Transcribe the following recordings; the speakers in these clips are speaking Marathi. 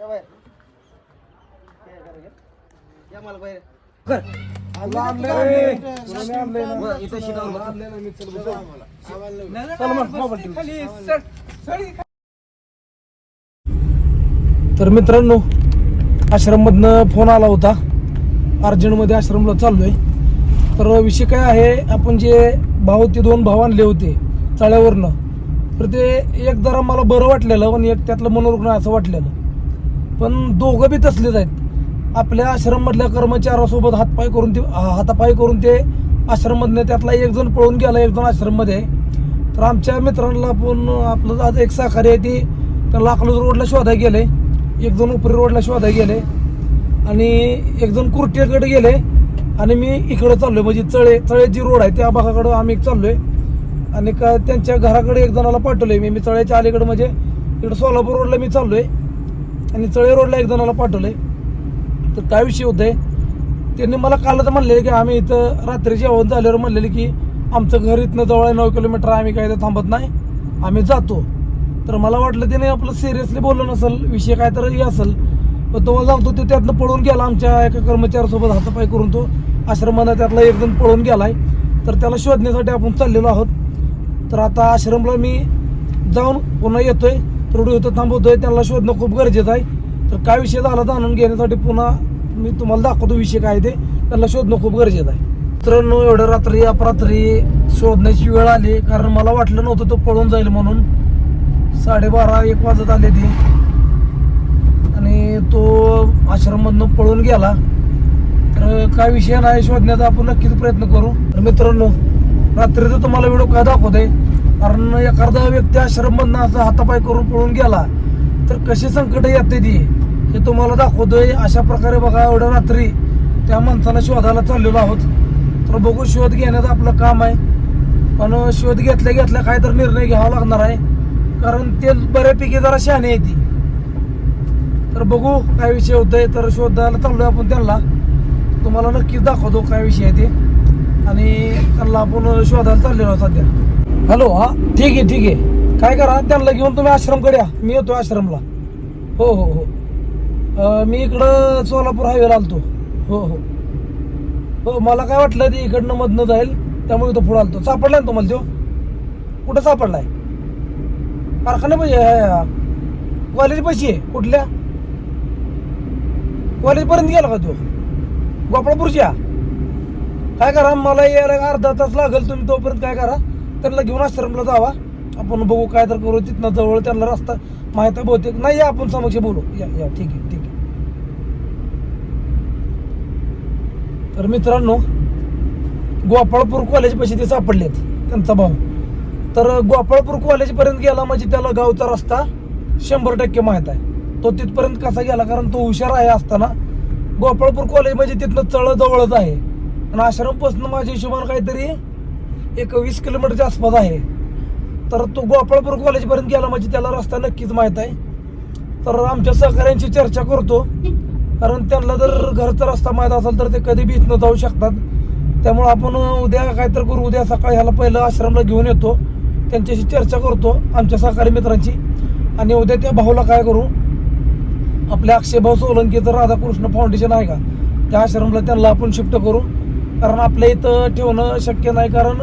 या बाहेर. करा, घे. या मला बाहेर. कर. मग इथं शिटावर बसा. तर मित्रांनो आश्रममधनं फोन आला होता. अर्जंटमध्ये आश्रमला चाललोय. तर विषय काय आहे आपण जे भाऊ ते दोन भाऊ आणले होते चाळ्यावरनं. तर ते एक जरा मला बरं वाटलेलं पण एक त्यातलं मनोरुग्ण आहे असं वाटलेलं. पण दोघं बी तसलेच आहेत. आपल्या आश्रममधल्या कर्मचाऱ्यासोबत हातपाय करून ते हातापाय करून ते आश्रममधनं त्यातला एक जण पळून गेला एक जण आश्रममध्ये. आहे. तर आमच्या मित्रांना पण आपलं आज एक सहकारी आहे ती त्याला अकलूज रोडला शोधा गेले. एक जण उपरी रोडला शोधा गेले. आणि एक जण कुर्टीकडे गेले. आणि मी इकडे चाललोय म्हणजे चळे चळे जी रोड आहे त्या भागाकडं आम्ही चाललोय. आणि का त्यांच्या घराकडे एक जणाला पाठवलंय मी. मी चळ्याच्या अलीकडे म्हणजे इकडे सोलापूर रोडला मी चाललोय. आणि चळे रोडला एक जणाला पाठवलंय. तर काय विषय होतंय. त्यांनी मला कालच म्हणलेले की आम्ही इथं रात्री जेवण झाल्यावर म्हणलेले की आमचं घर इथनं जवळ आहे नऊ किलोमीटर आम्ही काय तर थांबत नाही. आम्ही जातो. तर मला वाटलं त्याने आपलं सिरियसली बोललं नसेल विषय काय तर हे असेल. पण तुम्हाला सांगतो ते त्यातनं पळून गेला आमच्या एका कर्मचाऱ्यासोबत हातापाय करून तो आश्रमानं त्यातला एक जण पळून गेलाय. तर त्याला शोधण्यासाठी आपण चाललेलो आहोत. तर आता आश्रमला मी जाऊन पुन्हा येतोय. त्रुटी होतं थांबवतोय त्यांना शोधणं खूप गरजेचं आहे. तर काय विषय झाला जाणून घेण्यासाठी पुन्हा मी तुम्हाला दाखवतो विषय काय ते. त्यांना शोधणं खूप गरजेचं आहे. मित्रांनो एवढ्या रात्री अपरात्री शोधण्याची वेळ आली कारण मला वाटलं नव्हतं तो पळून जाईल म्हणून. साडेबारा एक वाजत आले ते. आणि तो आश्रममधनं पळून गेला. तर काय विषय नाही शोधण्याचा आपण नक्कीच प्रयत्न करू. तर मित्रांनो तर तुम्हाला व्हिडिओ काय दाखवत आहे कारण एखादा व्यक्ती आश्रममधनं असं हातापाय करून पळून गेला तर कशी संकट येते ती? हे तुम्हाला दाखवतोय. अशा प्रकारे बघा एवढ्या रात्री त्या माणसाला शोधायला चाललेलो आहोत. तर बघू शोध घेण्याचं आपलं काम आहे. पण शोध घेतल्या घेतल्या काय तर निर्णय घ्यावा लागणार आहे. कारण ते बऱ्यापैकी जरा शहाणे आहे ती. तर बघू काय विषय होतोय. तर शोधायला चाललोय आपण त्यांना. तुम्हाला नक्कीच दाखवतो काय विषय आहे ते. आणि त्यांना आपण शोधायला चाललेलो आहोत सध्या. हॅलो हा ठीक आहे ठीक आहे. काय करा त्यांना घेऊन तुम्ही आश्रमकडे या. मी येतो आश्रमला. हो हो हो. मी इकडं सोलापूर हायवेला आलतो. हो हो. हो मला काय वाटलं ते इकडनं मधनं जाईल त्यामुळे तो पुढं आलतो. सापडला ना तुम्हाला तो? कुठं सापडलाय? कारखाने पाहिजे कॉलेज पैसे आहे कुठल्या कॉलेजपर्यंत गेला का तो? गोपाळपूरच्या? काय करा मला यायला अर्धा तास लागेल तुम्ही तोपर्यंत काय करा. त्यांना घेऊन आश्रमला जावा. आपण बघू काय तर करू. तिथनं जवळ त्यांना रस्ता माहीत आहे बहुतेक. नाही या आपण समक्ष बोलू. या या ठीक आहे ठीक आहे. तर मित्रांनो गोपाळपूर कॉलेज पैसे ते सापडलेत त्यांचा भाऊ. तर गोपाळपूर कॉलेज पर्यंत गेला म्हणजे त्याला गावचा रस्ता शंभर टक्के माहीत आहे. तो तिथपर्यंत कसा गेला? कारण तो हुशार आहे असताना गोपाळपूर कॉलेज म्हणजे तिथनं चळ जवळच आहे. आणि आश्रमपासून माझ्या हिशोबानं काहीतरी एक वीस किलोमीटरच्या आसपास आहे. तर तो गोपाळपूर कॉलेजपर्यंत गेला म्हणजे त्याला रस्ता नक्कीच माहीत आहे. तर आमच्या सहकाऱ्यांची चर्चा करतो. कारण त्यांना जर घरचा रस्ता माहीत असेल तर ते कधी बी इथनं जाऊ शकतात. त्यामुळं आपण उद्या काय तर करू. उद्या सकाळी ह्याला पहिलं आश्रमला घेऊन येतो. त्यांच्याशी चर्चा करतो आमच्या सहकारी मित्रांची. आणि उद्या त्या भाऊला काय करू? आपल्या अक्षयभाऊ सोलंकीचं राधाकृष्ण फाउंडेशन आहे का? त्या आश्रमला त्यांना आपण शिफ्ट करू. कारण आपल्या इथं ठेवणं शक्य नाही कारण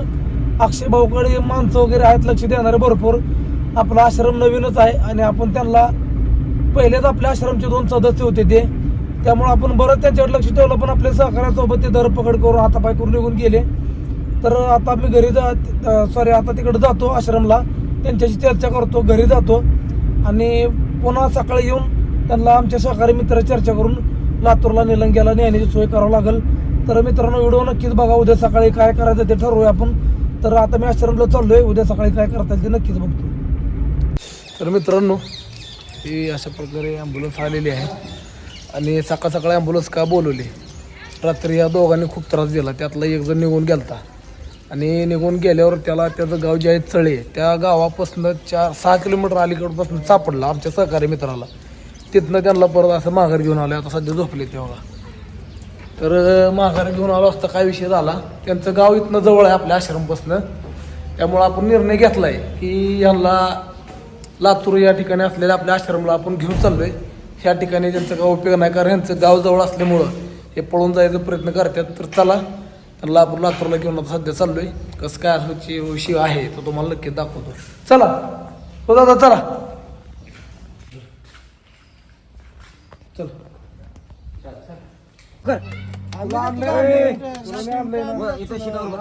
अक्षय भाऊकडे माणसं वगैरे आहेत लक्ष देणारे भरपूर. आपला आश्रम नवीनच आहे आणि आपण त्यांना पहिलेच आपल्या आश्रमचे दोन सदस्य होते ते. त्यामुळे आपण बरं त्यांच्याकडे लक्ष ठेवलं पण आपल्या सहकार्यासोबत ते धरपकड करून हातापाय करून निघून गेले. तर आता मी घरी जा सॉरी आता तिकडे जातो आश्रमला. त्यांच्याशी चर्चा करतो घरी जातो. आणि पुन्हा सकाळी येऊन त्यांना आमच्या सहकारी मित्र चर्चा करून लातूरला निलंग्याला नेण्याची सोय करावं लागेल. तर मित्रांनो व्हिडिओ नक्कीच बघा. उद्या सकाळी काय करायचं ते ठरवूया आपण. तर आता मी आश्रमला चाललोय. उद्या सकाळी काय करता येईल ते नक्कीच बघतो. तर मित्रांनो ही अशा प्रकारे ॲम्ब्युलन्स आलेली आहे. आणि सकाळ सकाळी ॲम्ब्युलन्स का बोलवली? रात्री या दोघांनी खूप त्रास दिला. त्यातला एक जण निघून गेलता. आणि निघून गेल्यावर त्याला त्याचं गाव जे आहे चळे त्या गावापासून चार सहा किलोमीटर अलीकडपासून सापडला आमच्या सहकारी मित्राला. तिथनं त्यांना परत असं माघार घेऊन आलं आता सध्या झोपले तेव्हा तर माघार घेऊन आलो असता काय विषय झाला? त्यांचं गाव इथनं जवळ आहे आपल्या आश्रमपासनं. त्यामुळं आपण निर्णय घेतला आहे की यांना लातूर या ठिकाणी असलेल्या आपल्या आश्रमला आपण घेऊन चाललो आहे ह्या ठिकाणी त्यांचं गाव उपयोग नाही कारण यांचं गाव जवळ असल्यामुळं हे पळून जायचा प्रयत्न करतात तर चला. त्यांना आपण लातूरला घेऊन आता सध्या चाललो आहे कसं काय असायची विषय आहे तो तुम्हाला नक्कीच दाखवतो. चला. हो दादा चला. चला. इथं शिटावर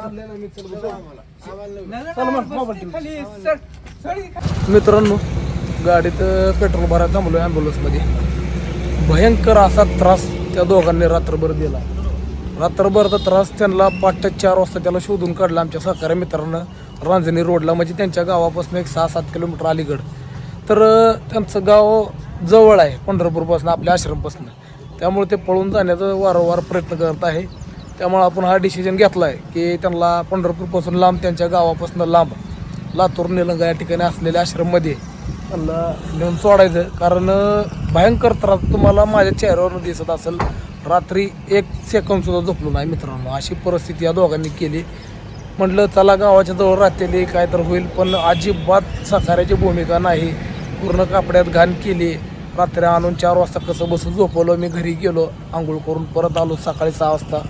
मित्रांनो गाडीत पेट्रोल भरायला थांबलो ॲम्ब्युलन्समध्ये. भयंकर असा त्रास त्या दोघांनी रात्रभर दिला. रात्रभरचा त्रास त्यांना पाठच्या चार वाजता त्याला शोधून काढला आमच्या सहकारी मित्रांनं. रांजणी रोडला म्हणजे त्यांच्या गावापासून एक सहा सात किलोमीटर अलीगड तर त्यांचं गाव जवळ आहे पंढरपूरपासून आपल्या आश्रमपासून. त्यामुळे ते पळून जाण्याचा वारंवार प्रयत्न करत आहे. त्यामुळे आपण हा डिसिजन घेतला आहे की त्यांना पंढरपूरपासून लांब त्यांच्या गावापासून लांब लातूर निलंगा या ठिकाणी असलेल्या आश्रममध्ये त्यांना नेऊन सोडायचं. कारण भयंकर त्रास तुम्हाला माझ्या चेहऱ्यावर दिसत असेल. रात्री एक सेकंदसुद्धा झोपलो नाही मित्रांनो. अशी परिस्थिती या दोघांनी केली. म्हटलं चला गावाच्या जवळ राहतेली काय तर होईल. पण अजिबात साखाऱ्याची भूमिका नाही. पूर्ण कापड्यात घाण केली. रात्री आणून चार वाजता कसं बसून झोपवलं मी घरी गेलो आंघोळ करून परत आलो सकाळी सहा वाजता.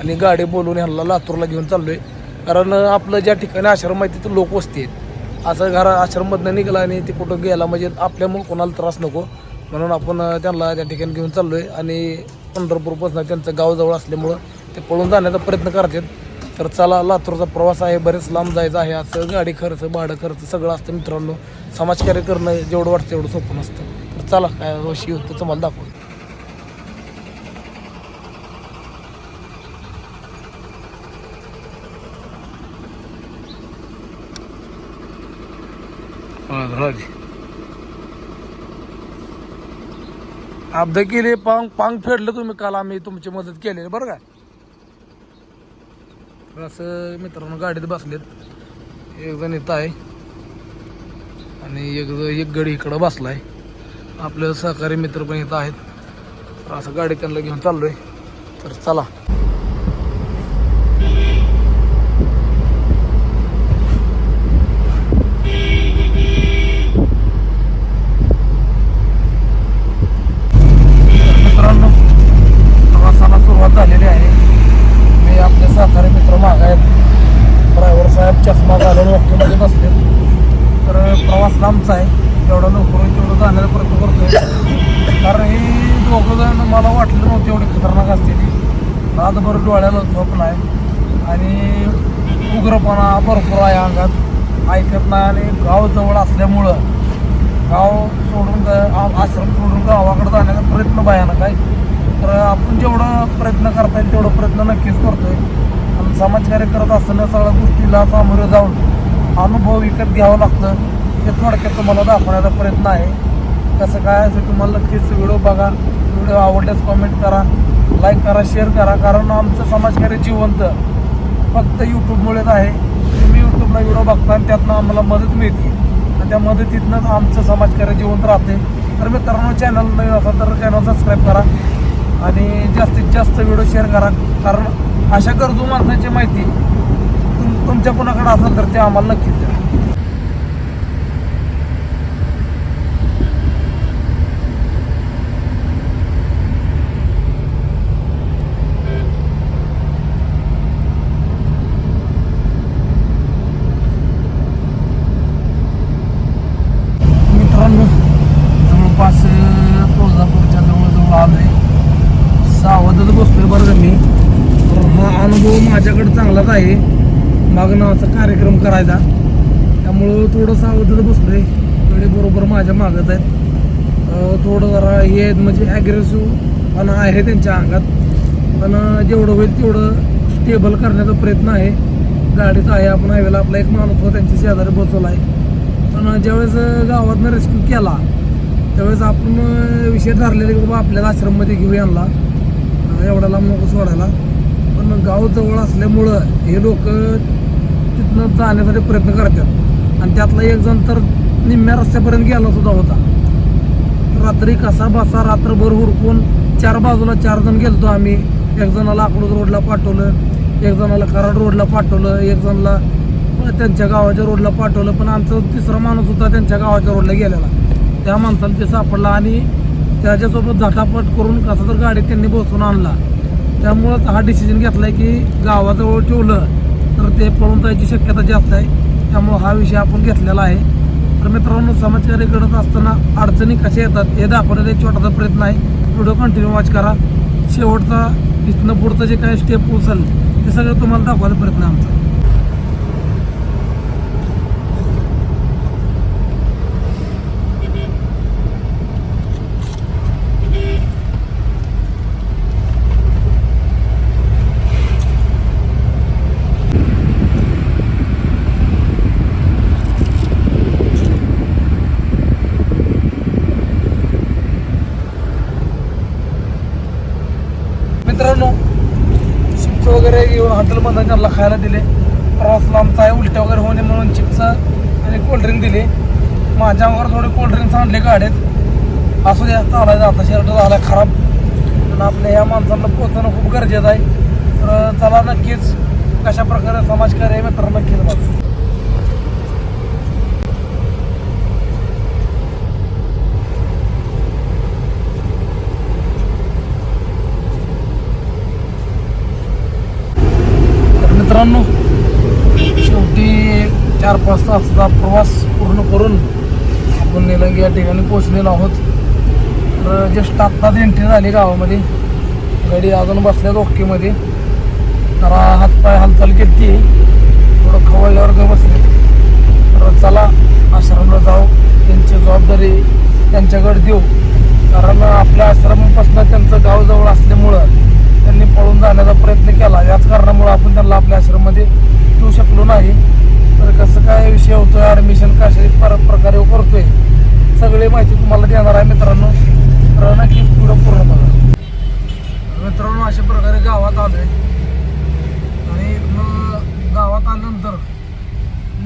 आणि गाडी बोलून ह्याला लातूरला घेऊन चाललो आहे कारण आपलं ज्या ठिकाणी आश्रम आहे तिथं लोक वस्ती आहेत. असं घरा आश्रममधनं निघाला आणि ते कुठं गेला म्हणजे आपल्यामुळे कोणाला त्रास नको. म्हणून आपण त्यांना त्या ठिकाणी घेऊन चाललो आहे आणि पंढरपूरपासून त्यांचं गाव जवळ असल्यामुळं ते पळून जाण्याचा प्रयत्न करतात. तर चला लातूरचा प्रवास आहे बरेच लांब जायचं आहे. असं गाडी खर्च भाडं खर्च सगळं असतं मित्रांनो. समाजकार्य करणं जेवढं वाटतं तेवढं सोपं नसतं. चला काय वर्षी होतं तुम्हाला दाखवतो. अपघात केले पांग पांग फेडलं तुम्ही काल आम्ही तुमची मदत केली बरं का? असं मित्रांनो गाडीत बसलेत. एक जण इथं आहे. आणि एक एक गडी इकडं बसलाय. आपले सहकारी मित्र पण इथं आहेत. तर असं गाडी त्यांना घेऊन चाललोय. तर चला. मित्रांनो प्रवासाला सुरुवात झालेली आहे. मी आपले सहकारी मित्र माग आहेत. साहेब चष्मा घालून वॉकीमध्ये बसले तर प्रवास लांबचा आहे. जेवढा लवकर होईल तेवढं जाण्याचा प्रयत्न करतोय. कारण ही दोघं जण मला वाटलं नव्हतं एवढी खतरनाक असते ती रातभर डोळ्याला झोप नाही. आणि उग्रपणा भरपूर आहे अंगात. ऐकत नाही आणि गाव जवळ असल्यामुळं गाव सोडून आश्रम सोडून गावाकडे जाण्याचा प्रयत्न भयानक आहे. तर आपण जेवढं प्रयत्न करता येईल तेवढं प्रयत्न नक्कीच करतोय. आणि समाजकार्य करत असताना सगळ्या गोष्टीला सामोरं जाऊन अनुभव विकत घ्यावं लागतं. ते थोडक्यात तुम्हाला दाखवण्याचा प्रयत्न आहे. कसं काय असं तुम्हाला नक्कीच व्हिडिओ बघा. व्हिडिओ आवडल्यास कमेंट करा. लाईक करा शेअर करा. कारण आमचं समाजकार्य जिवंत. फक्त यूट्यूबमुळेच आहे. तुम्ही यूट्यूबला व्हिडिओ बघता आणि त्यातनं आम्हाला मदत मिळते. आणि त्या मदतीतनं आमचं समाजकार्य जिवंत राहते. तर मित्रांनो चॅनल नवीन असाल तर चॅनल सबस्क्राईब करा. आणि जास्तीत जास्त व्हिडिओ शेअर करा. कारण अशा गरजू माणसांची माहिती तुम तुमच्या कोणाकडे असेल तर ते आम्हाला नक्कीच द्या मित्रांनो जवळपास अं, तुळजापूरच्या जवळजवळ आलोय सावधच बसतोय बरं का मी तर हा अनुभव माझ्याकडे चांगलाच आहे लग्नाचा कार्यक्रम करायचा. त्यामुळं थोडं सावधच बसलोय. थोडे बरोबर माझ्या मागत आहेत थोडं जरा हे आहेत म्हणजे ॲग्रेसिव्ह पण आहे त्यांच्या अंगात. पण जेवढं होईल तेवढं स्टेबल करण्याचा प्रयत्न आहे. गाडीत आहे आपण हायवेला आपला एक माणूस त्यांच्या शेजारी बसवला आहे पण ज्यावेळेस गावातनं रेस्क्यू केला त्यावेळेस आपण विषय ठरलेले की बाबा आपल्याला आश्रममध्ये घेऊ आणला अं, लांब नको सोडायला. पण गाव जवळ असल्यामुळं हे लोक तिथनं जाण्यासाठी प्रयत्न करतात. आणि त्यातला एक जण तर निम्म्या रस्त्यापर्यंत गेला सुद्धा होता. रात्री कसा बसा रात्रभर हुरकून चार बाजूला चार जण गेलतो आम्ही. एक जणाला अकलूज रोडला पाठवलं एक जणाला कराड रोडला पाठवलं एक जणाला त्यांच्या गावाच्या रोडला पाठवलं. पण आमचा तिसरा माणूस होता त्यांच्या गावाच्या रोडला गेलेला. त्या माणसाला ते सापडला आणि त्याच्यासोबत झटापट करून कसा तर गाडी त्यांनी बसून आणला. त्यामुळंच हा डिसिजन घेतला की गावाजवळ ठेवलं. तर ते पळून जायची शक्यता जास्त आहे. त्यामुळं हा विषय आपण घेतलेला आहे. तर मित्रांनो समाजकार्य करत असताना अडचणी कशा येतात हे दाखवण्याचा एक छोटासा प्रयत्न आहे. व्हिडिओ कंटिन्यू वॉच करा. शेवटचा इथनं पुढचं जे काही स्टेप उचल ते सगळं तुम्हाला दाखवायचा प्रयत्न आमचा मित्रांनो चिप्स वगैरे घेऊन हॉटेलमध्ये खायला दिले. प्रवास लांबचा आहे उलट्या वगैरे होणे म्हणून चिप्स आणि कोल्ड्रिंक दिले. माझ्या वगैरे थोडे कोल्ड्रिंक्स आणले गाडीत. असू द्या चालायचं आता. शर्ट झाला खराब. पण आपल्या ह्या माणसांना पोचणं खूप गरजेचं आहे. तर चला नक्कीच कशा प्रकारे समाजकार्य आहे नक्कीच बघा तर मित्रांनो शेवटी चार पाच तासचा प्रवास पूर्ण करून आपण निलंगी या ठिकाणी पोहोचलेलो आहोत. तर जस्ट आत्ताच एंट्री झाली गावामध्ये. गाडी अजून बसल्या ओक्केमध्ये जरा हातपाय हालचाल केली थोडं खवळल्यावर ग बसले तर चला आश्रमला जाऊ. त्यांची जबाबदारी त्यांच्याकडे देऊ. कारण आपल्या आश्रमापासून त्यांचं गाव जवळ असल्यामुळं त्यांनी पळून जाण्याचा प्रयत्न केला. याच कारणामुळे आपण त्यांना आपल्या आश्रममध्ये ठेवू शकलो नाही. तर कसं काय विषय होतोय? ॲडमिशन कशा पर प्रकारे हो करतोय? सगळी माहिती तुम्हाला देणार आहे मित्रांनो. तर नक्की पुढं पूर्ण बघा. मित्रांनो अशा प्रकारे गावात आलोय. आणि इथनं गावात आल्यानंतर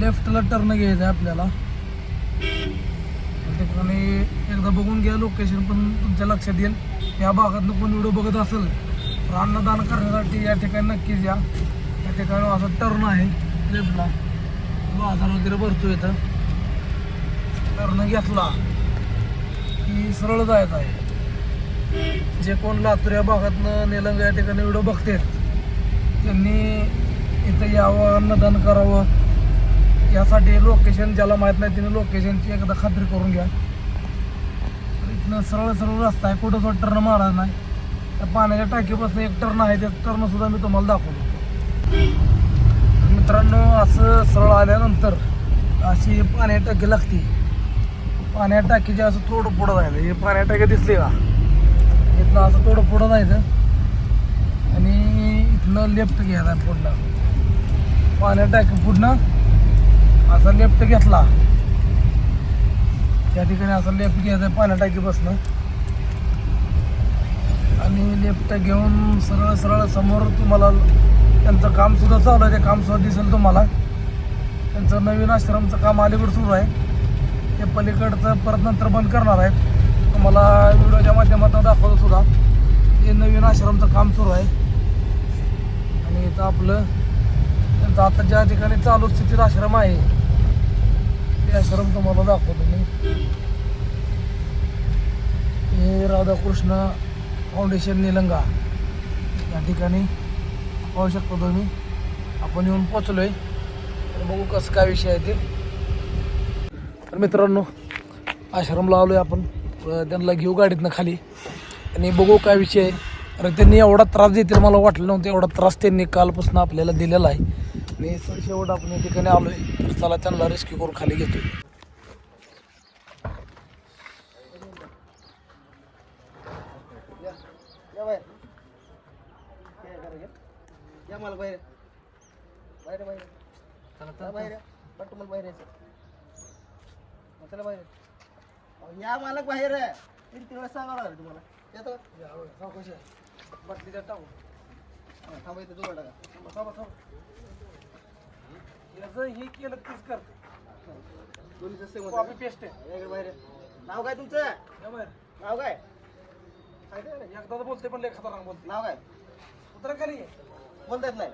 लेफ्टला टर्न घ्यायचं आहे आपल्याला. त्या ठिकाणी एकदा बघून घ्या. लोकेशन पण तुमच्या लक्षात येईल. या भागातनं कोण व्हिडिओ बघत असेल अन्नदान करण्यासाठी या ठिकाणी नक्कीच या. या ठिकाणी असं टर्न आहे लेफ्टला बाजार वगैरे भरतो इथं. टर्न घेतला. की सरळ जायचं आहे. जे कोण लातूर या भागातनं निलंग या ठिकाणी व्हिडिओ बघतात त्यांनी इथं यावं अन्नदान करावं. यासाठी लोकेशन ज्याला माहीत नाही त्याने लोकेशनची एकदा खात्री करून घ्या. इथनं सरळ सरळ रस्ता आहे. कुठं टर्न मारा नाही. त्या पाण्याच्या टाकीपासून एक टर्न आहे त्या टर्न सुद्धा मी तुम्हाला दाखवतो. मित्रांनो असं सरळ आल्यानंतर अशी पाण्या टाकी लागते. पाण्या टाकीच्या असं थोडं पुढं जायचं हे पाण्या टाकी दिसली का? इथनं असं थोडं पुढं जायचं. आणि इथनं लेफ्ट घ्यायचा पुढनं. पाण्या टाकी पुढनं असा लेफ्ट घेतला. त्या ठिकाणी असा लेफ्ट घ्यायचा पाण्या टाकीपासनं. आणि लेफ्ट घेऊन सरळ सरळ समोर तुम्हाला त्यांचं कामसुद्धा चालू आहे. ते कामसुद्धा दिसेल तुम्हाला. त्यांचं नवीन आश्रमचं काम अलीकडं सुरू आहे. ते पलीकडचं परत नंतर बंद करणार आहेत. तुम्हाला व्हिडिओच्या माध्यमातून दाखवतो सुद्धा. ते नवीन आश्रमचं काम सुरू आहे. आणि इथं आपलं त्यांचं आता ज्या ठिकाणी चालू स्थितीत आश्रम आहे ते आश्रम तुम्हाला दाखवतो मी. हे राधाकृष्ण फाउंडेशन निलंगा. या ठिकाणी पाहू शकतो तुम्ही. आपण येऊन पोचलोय तर बघू कसं काय विषय आहे ते. तर मित्रांनो आश्रमला आहे आपण. त्यांना घेऊ गाडीतनं खाली. आणि बघू काय विषय आहे. अरे त्यांनी एवढा त्रास देतील मला वाटलं नव्हतं. एवढा त्रास त्यांनी कालपासून आपल्याला दिलेला आहे. आणि सर शेवट आपण या ठिकाणी आलो आहे तर चला त्यांना रेस्क्यू करून खाली घेतो या या बाहेर करा. या मला बाहेर बाहेर बाहेर चला बाहेर. बट तुम्हाला बाहेर यायचं चला बाहेर या मालक बाहेर आहे किती वेळेस सांगावं लागलं तुम्हाला येतो सावकाश आहे. बाटलीच्या टाकू थांबा इथे जोड टाका थांबा, थांबा. याचं हे केलं तीच करते दोन्ही जसे कॉपी पेस्ट आहे बाहेर. नाव काय तुमचं. नाव काय? एकदा तर बोलते पण लय खतरनाक बोलते नाव काय उतरा ये. बोलता येत नाही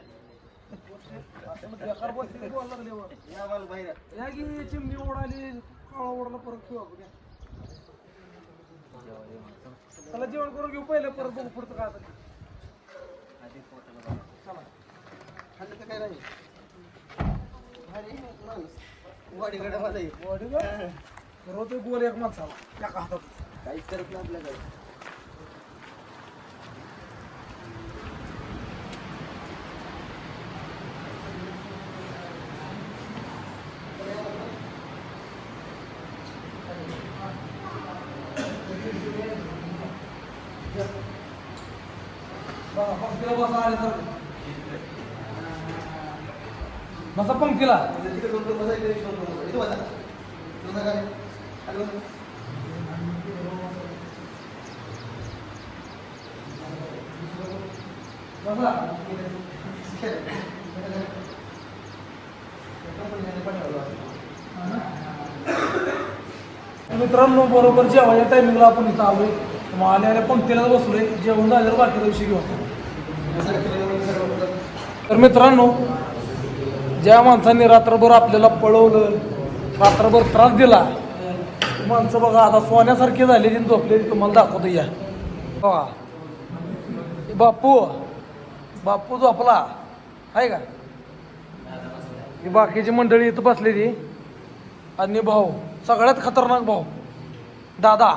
बेकार बोलते बोलायला लागल्यावर. या मला बाहेर या. की चिमणी ओढाली काळा ओढाला परत ठेवू आपण. चला जेवण करून घेऊ पहिलं परत बघू पुढचं काय असेल. चला खाल्लं तर काय नाही भारी माणूस वाडीकडे माझा आहे. बॉडी रोते गोल एक माणसाला एका हातात काहीच करत नाही आपल्याकडे पंक्तीला बसा आल्यासारखं. बसा पंक्तीला दोन काय? मित्रांनो बरोबर जेवायच्या टायमिंगला आपण इथं आलोय मग आल्या आल्या पंक्तीला बसलोय जेवण झाल्यावर बाकीच्या दिवशी घेऊ तर मित्रांनो ज्या माणसांनी रात्रभर आपल्याला पळवलं रात्रभर त्रास दिला माणसं बघा आता सोन्यासारखी झालेली आणि झोपलेली तुम्हाला दाखवतो या. बघा. हे बापू बापू झोपला. आहे का? ही बाकीची मंडळी इथं बसलेली आणि भाऊ सगळ्यात खतरनाक भाऊ दादा.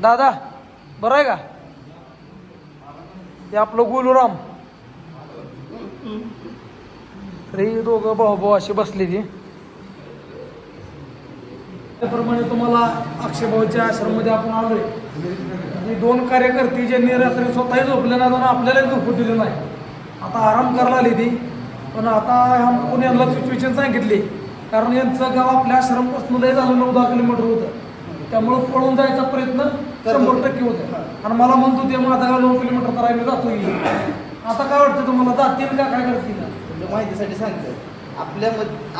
दादा बरं आहे का? ते आपलं गुलुराम. तर ही दोघं भाऊ भाऊ अशी बसलेली. त्याप्रमाणे तुम्हाला अक्षयभाऊच्या आश्रममध्ये आपण आलोय. आणि दोन कार्यकर्ते ज्यांनी रात्री स्वतःही झोपले नाही आणि आपल्यालाही झोपू दिले नाही. आता आराम करायला आली ती. पण आता ह्या यांना सिच्युएशन सांगितली. कारण यांचं गाव आपल्या आश्रमपासून लय झालं नऊ दहा किलोमीटर होतं. त्यामुळं पळून जायचा प्रयत्न शंभर टक्के होता आणि मला म्हणतो ते माझा नऊ किलोमीटर तर मी जातो. आता काय वाटतं तुम्हाला जातील का काय करतील? तुमच्या माहितीसाठी सांगतो आपल्या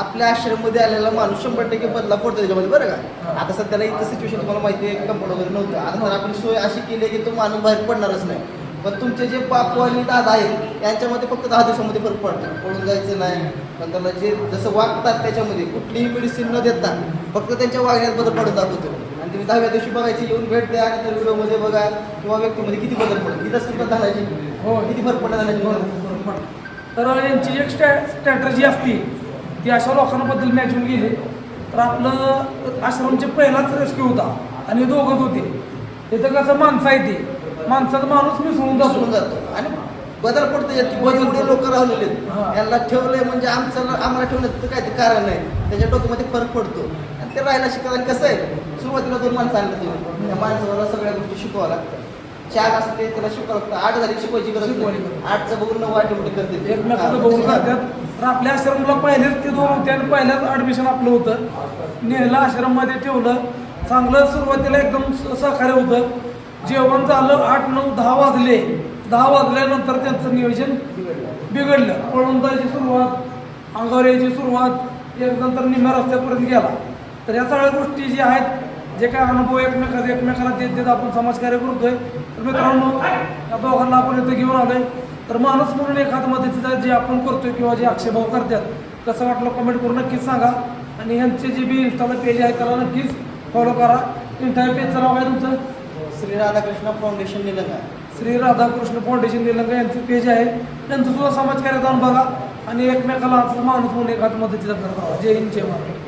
आपल्या आश्रममध्ये आलेला माणूस शंभर टक्के बदला पडतो त्याच्यामध्ये बरं का? आता सध्याला इथं सिच्युएशन तुम्हाला माहिती आहे कंपाऊंड वगैरे नव्हतं. आता आपण सोय अशी केली आहे की तो माणूस बाहेर पडणारच नाही. पण तुमचे जे बापू आणि दादा आहेत यांच्यामध्ये फक्त दहा दिवसामध्ये फरक पडतो. पळून जायचं नाही. पण त्याला जे जसं वागतात त्याच्यामध्ये कुठलीही मेडिसिन न देता फक्त त्यांच्या वागण्यात बदल पडत दाखवतो आणि तुम्ही दहाव्या दिवशी बघायची येऊन भेट द्या आणि त्या व्हिडिओमध्ये बघा. किंवा व्यक्तीमध्ये किती बदल पडतो इथं सुद्धा धानाची हो. किती फरक पडला धानाची तर यांची एक स्ट्रॅ स्ट्रॅटर्जी असते. ती अशा लोकांबद्दल मॅचून गेली. तर आपलं आश्रमचे पहिलाच रेस्क्यू होता. आणि दोघंच होते. तिथं कसं माणसं आहे ते. माणसाचा माणूस मिसळून जातो. जातो. आणि बदल पडतो एवढे लोक राहिलेले हा. आहेत यांना ठेवलंय म्हणजे आमचं आम्हाला ठेवण्याचं काय ते कारण आहे त्याच्या डोक्यामध्ये फरक पडतो. ते राहायला शिकायला कसं आहे? सुरुवातीला दोन माणसं आणलं तुम्ही त्या माणसाला सगळ्या गोष्टी शिकवावं लागतं. चार असं ते त्याला शिकवावं लागतं. आठ झाली शिकवायची गरज नाही. आठचं बघून नऊ आठवडे करते एकमेकाचं बघून करतात. तर आपल्या आश्रमला पहिलेच ते दोन होते आणि पहिल्याच ॲडमिशन आपलं होतं. नेहला आश्रममध्ये ठेवलं. चांगलं सुरुवातीला एकदम स- सहकार्य होतं. जेवण झालं आठ नऊ दहा वाजले. दहा वाजल्यानंतर त्यांचं नियोजन बिघडलं. पळून जायची सुरुवात अंगावर यायची सुरुवात. एक नंतर निम्या रस्त्यापर्यंत गेला. तर या सगळ्या गोष्टी ज्या आहेत जे काय अनुभव एकमेकाचे एकमेकाला देत देत आपण समाजकार्य करतोय. तर मित्रांनो या दोघांना आपण इथं घेऊन आलोय. तर माणूस म्हणून एखाद मदतीचा जे आपण करतोय किंवा जे भाऊ करतात कसं वाटलं कमेंट करून नक्कीच सांगा. आणि यांचे जे बी इंस्टाला पेज आहे त्याला नक्कीच फॉलो करा. इंस्टा पेजचं नाव आहे तुमचं? श्री राधाकृष्ण फाउंडेशन निलंगा. श्री राधाकृष्ण फाउंडेशन निलंगा यांचं पेज आहे. त्यांचं सुद्धा समाजकार्य जाऊन बघा. आणि एकमेकाला माणूस म्हणून एखाद मदतीचा करत राहा जय हिंद जय महाराज